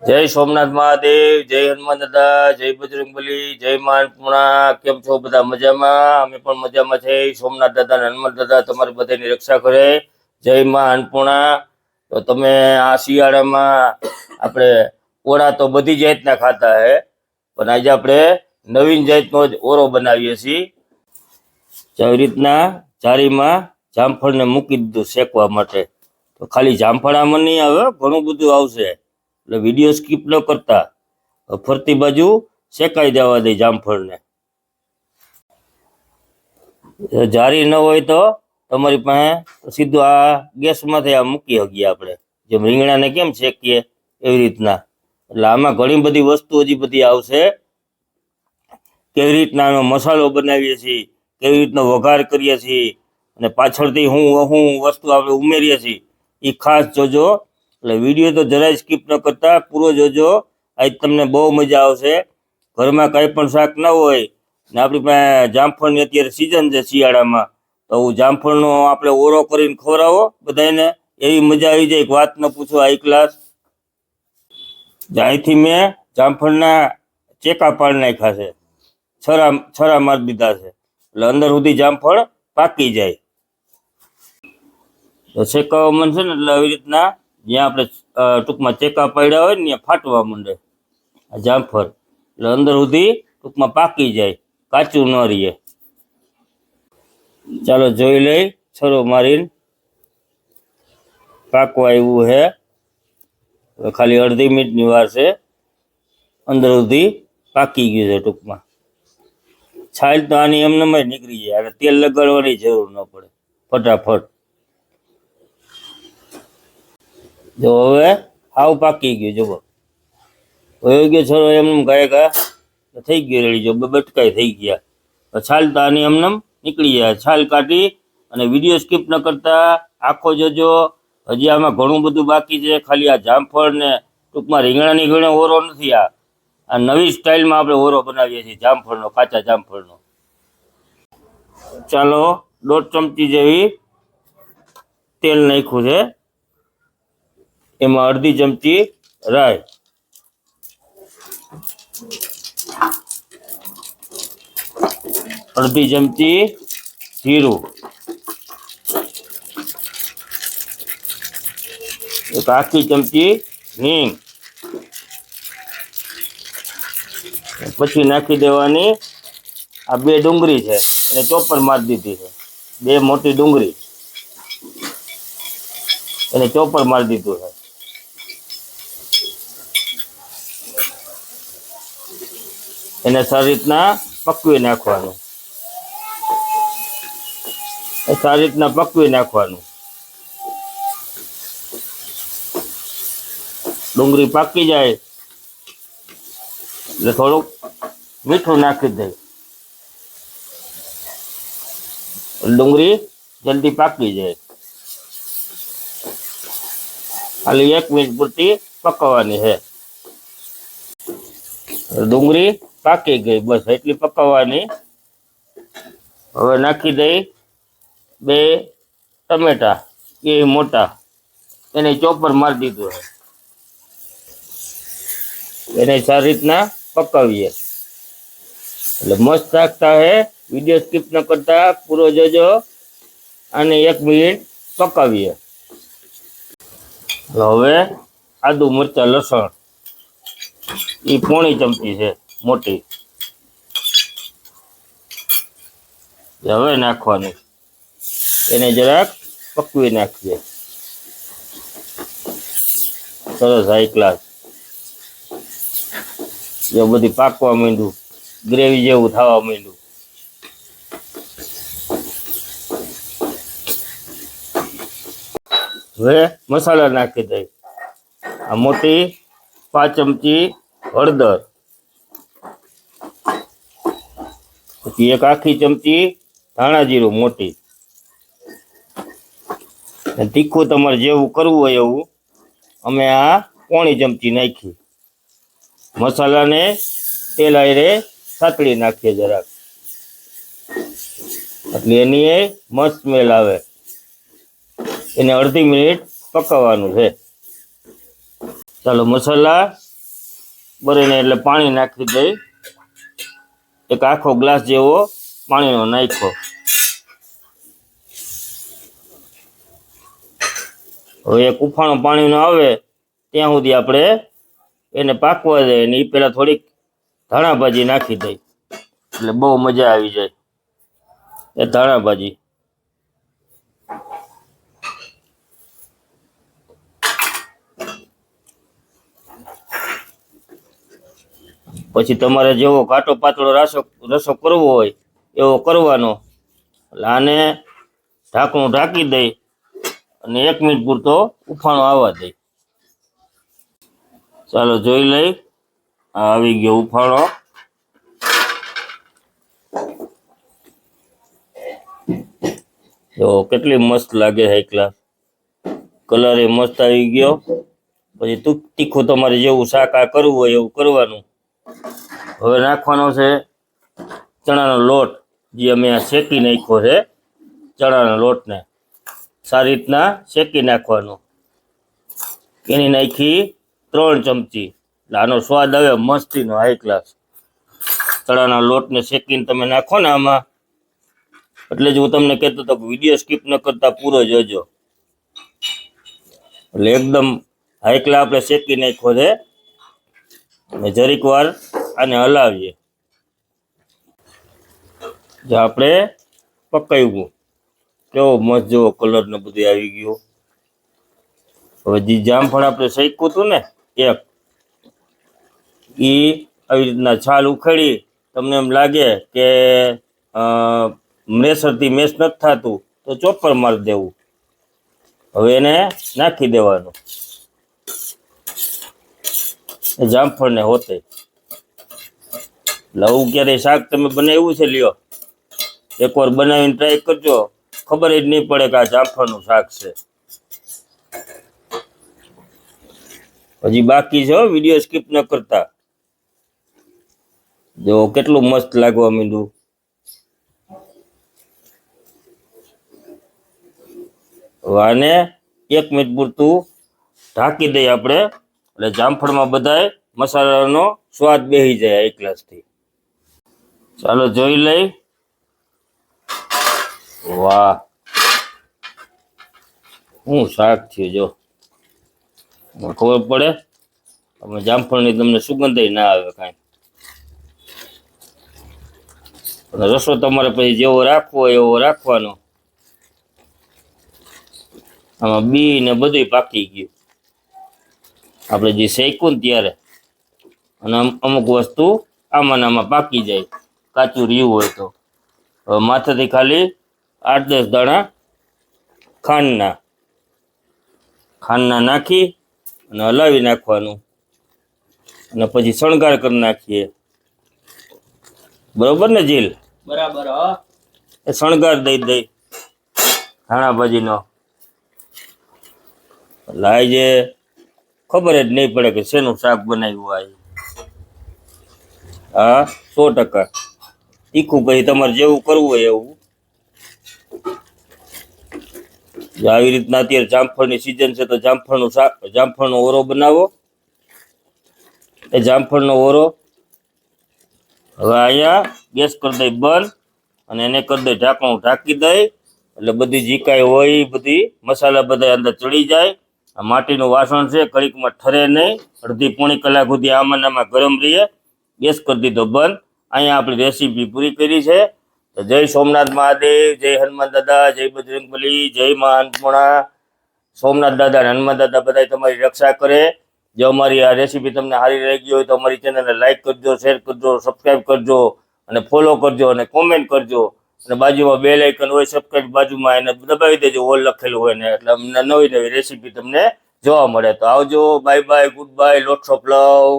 જય સોમનાથ મહાદેવ, જય હનુમાન દાદા જય બજરંગબલી જય માનપુણા કેમ છો બધા મજામાં? અમે પણ મજામાં છે. સોમનાથ દાદા અને હનુમાન દાદા તમારી બધાની રક્ષા કરે. જય માં અન્નપૂર્ણા તો તમે આ શિયાળામાં આપણે ઓળા તો બધી જાતના ખાતા હે, પણ આજે આપણે નવીન જાતનો જ ઓરો બનાવીએ છીએ. જેવી રીતના જારીમાં જામફળને મૂકી દીધું શેકવા માટે. તો ખાલી જામફળ આમાં નહીં આવે, ઘણું બધું આવશે. એટલે વીડિયો સ્કીપ ન કરતા ફરતી બાજુ શેકાઈ જવા દે જામફળને. જારી ન હોય તો તમારી પાસે સીધું આ ગેસમાંથી આ મૂકી શકીએ આપણે. જેમ રીંગણાને કેમ શેકીએ એવી રીતના. એટલે આમાં ઘણી બધી વસ્તુ હજી બધી આવશે. કેવી રીતના આનો મસાલો બનાવીએ છીએ, કેવી રીતનો વઘાર કરીએ છીએ, અને પાછળથી હું હું વસ્તુ આપણે ઉમેરીએ છીએ. એ ખાસ જોજો એટલે વીડિયો તો જરાય સ્કીપ ન કરતા. પૂરો જોજો. આજ તમને બહુ મજા આવશે. ઘરમાં કંઈ પણ શાક ન હોય ને આપણી પાસે જામફળની અત્યારે સિઝન છે શિયાળામાં, તો હું જામફળનો આપણે ઓરો કરીને ખવડાવો બધાને એવી મજા આવી જાય. વાત ન પૂછો હાઈ ક્લાસ અહીંથી મેં જામફળના ચેકા પાડ નાખ્યા છે. છરા છરા મારી દીધા છે. એટલે અંદર સુધી જામફળ પાકી જાય. તો શેકાવા છે ને એટલે આવી રીતના જ્યાં આપણે ટૂંકમાં ચેકા પડ્યા હોય ને, ત્યાં ફાટવા માંડે. આ જામફળ. એટલે અંદર સુધી ટૂંકમાં પાકી જાય, કાચું ન રહીએ. ચાલો જોઈ લઈ, છરો મારીને. પાકવા આવ્યું છે ખાલી અડધી મિનિટની વાર છે. અંદર સુધી પાકી ગયું છે ટૂંકમાં. છાલ તો આની એમને નીકળી જાય. અને તેલ લગાડવાની જરૂર ન પડે. ફટાફટ. જો હવે હાવ પાકી ગયું, જુઓ. વયો ગયો છોરો એમને ગાય ગા થઈ ગયો રેડી, જો બટકાઈ થઈ ગયા. તો છાલ આની એમને નીકળી ગયા. છાલ કાઢી અને વીડિયો સ્કીપ ન કરતા આખો જોજો. હજી આમાં ઘણું બધું બાકી છે. ખાલી આ જામફળ ને ટૂંકમાં રીંગણાની ઘણો ઓરો નથી આ. આ નવી સ્ટાઇલમાં આપણે ઓરો બનાવીએ છીએ, જામફળનો, કાચા જામફળનો. ચાલો, દોઢ ચમચી જેવી તેલ નાખ્યું છે. એમાં અડધી ચમચી રાઈ અડધી ચમચી જીરું. એક આખી ચમચી હિંગ. પછી નાખી દેવાની આ બે ડુંગળી છે, એને ચોપર મારી દીધી છે, બે મોટી ડુંગળી. એને ચોપર મારી દીધું છે. એને સારી રીતના પકવી નાખવાનું. સારી રીતના પકવી નાખવાનું. ડુંગળી પાકી જાય, એટલે થોડુંક મીઠું નાખી દઈ ડુંગળી જલ્દી પાકી જાય. ખાલી એક મિનિટ પૂરતી પકવવાની છે. ડુંગળી પાકી ગઈ, બસ એટલી પકવવાની. હવે નાખી દઈ બે ટમેટા એ મોટા. એને ચોપર મારી દીધું છે એને સારી રીતના પકાવીએ. એટલે મસ્ત રાખતા હે વીડિયો સ્કીપ ન કરતા, પૂરો જોજો. અને એક મિનિટ પકાવીએ. હવે આદુ મરચા લસણ. એ પોણી ચમચી છે. મોટી. હવે નાખવાની. એને જરાક પકવી નાખીએ. સરસ હાઈ ક્લાસ જો બધી પાકવા માંડ્યું ગ્રેવી જેવું થવા માંડ્યું. હવે મસાલા નાખી દઈ. આ મોટી પાંચ ચમચી હળદર. એક આખી ચમચી ધાણા જીરું મોટી. તીખું તમારે જેવું કરવું હોય એવું, અમે આ પોણી ચમચી નાખી. મસાલાને તેલ આયરે સાતળી નાખીએ જરાક. એટલે એની એ મસ્ત સ્મેલ આવે. એને અડધી મિનિટ પકાવવાનું છે. ચાલો મસાલા બરીને એટલે પાણી નાખી દઈ. એક આખો ગ્લાસ જેવો પાણીનો નાખ્યો. હવે એક ઉફાણો પાણીનો આવે, ત્યાં સુધી આપણે એને પાકવા દે ને એ પહેલાં થોડીક ધાણા ભાજી નાખી દઈ એટલે બહુ મજા આવી જાય. એ ધાણા ભાજી પછી તમારે જેવો ઘાટો પાતળો રાસો રસો કરવો હોય, એવો કરવાનો. એટલે આને ઢાંકણું ઢાંકી દઈ અને એક મિનિટ પૂરતો ઉફાણો આવવા દઈ. ચાલો જોઈ લઈ. આવી ગયો ઉફાણો જો કેટલી મસ્ત લાગે હાઈ એકલા. કલર એ મસ્ત આવી ગયો. પછી તીખું તમારે જેવું શાક આ કરવું હોય એવું કરવાનું. હવે નાખવાનો છે ચણાનો લોટ, જે અમે આ શેકી નાખ્યો છે. ચણાના લોટને સારી રીતના શેકી નાખવાનો. એની નાખી ત્રણ ચમચી. આનો સ્વાદ આવે મસ્તીનો હાઈ ક્લાસ ચણાના લોટને શેકીને તમે નાખો ને આમાં. એટલે જ હું તમને કહેતો હતો વીડિયો સ્કીપ ન કરતા, પૂરો જોજો. એટલે એકદમ હાઈ ક્લાસ આપણે શેકી નાખ્યો છે. અને જરીક વાર આને હલાવીએ. જે આપણે પકાવ્યું, કેવો મસ્ત જેવો કલર ને બધું આવી ગયો. હવે જે જામફળ આપણે શેક્યું હતું ને, એક એ આવી રીતના છાલ ઉખેડી, તમને એમ લાગે કે મેસરથી મેસ નથી થતું, તો ચોપર મારી દેવું. હવે એને નાખી દેવાનું. એ જામફળને હોતે. લવું ક્યારે શાક તમે બનાવ્યું છે લ્યો. એકવાર બનાવીને ટ્રાય કરજો. ખબર જ નહીં પડે કે આ જામફળનું શાક છે. હજી બાકી છે વીડિયો સ્કીપ ન કરતા. જો કેટલું મસ્ત લાગવા માંડ્યું. વાને એક મિનિટ પૂરતું ઢાંકી દઈએ આપણે. એટલે જામફળમાં બધાય મસાલાનો સ્વાદ બેસી જાય એક ગ્લાસથી. ચાલો જોઈ લઈ. વાહ. હું શાક થયું જો? ખબર પડે. તમે જામફળની તમને સુગંધ ના આવે કાંઈ. રસો તમારે પછી જેવો રાખવો હોય એવો રાખવાનો. આમાં બી ને બધું પાકી ગયું. આપણે જે શેકું ત્યારે અને અમુક વસ્તુ આમાં આમાં પાકી જાય કાચું રહ્યું હોય તો. માથેથી ખાલી આઠ દસ દાણા ખાંડના. ખાંડના નાખી અને હલાવી નાખવાનું. અને પછી શણગાર કરી નાખીએ. બરોબર ને જીલ? બરાબર એ શણગાર દઈ દઈ ધાણા ભાજીનો. લાય જે ખબર જ નહીં પડે કે શેનું શાક બનાવ્યું આ હા, સો ટકા. તીખું પછી તમારે જેવું કરવું હોય એવું. આવી રીતના અત્યારે જામફળની સિઝન છે તો જામફળનું શાક, જામફળનો ઓરો બનાવો. એ જામફળનો ઓરો હવે અહીંયા ગેસ કરી દઈ બંધ અને એને કરી દઈ ઢાંકણું ઢાંકી દઈ. એટલે બધી જીકાઈ હોય, બધી મસાલા બધા અંદર ચડી જાય. માટીનું વાસણ છે, કડીકમાં ઠરે નહીં, અડધી પોણી કલાક સુધી આમાં આમાં ગરમ રહીએ, ગેસ કરી દીધો, બંધ. અહીંયા આપણી રેસીપી પૂરી કરી છે. તો જય સોમનાથ મહાદેવ, જય હનુમાન દાદા, જય બજરંગબલી, જય મા અન્નપૂર્ણા સોમનાથ દાદા અને હનુમાન દાદા બધા તમારી રક્ષા કરે. જો અમારી આ રેસીપી તમને સારી લાગી હોય તો અમારી ચેનલને લાઈક કરજો, શેર કરજો સબસ્ક્રાઈબ કરજો અને ફોલો કરજો અને કોમેન્ટ કરજો. અને બાજુમાં બે લાઇકન હોય સબસ્ક્રાઈબ બાજુમાં એને દબાવી દેજો ઓલ લખેલું હોય ને, એટલે અમને નવી નવી રેસીપી તમને જોવા મળે. તો આવજો bye bye good bye lots of love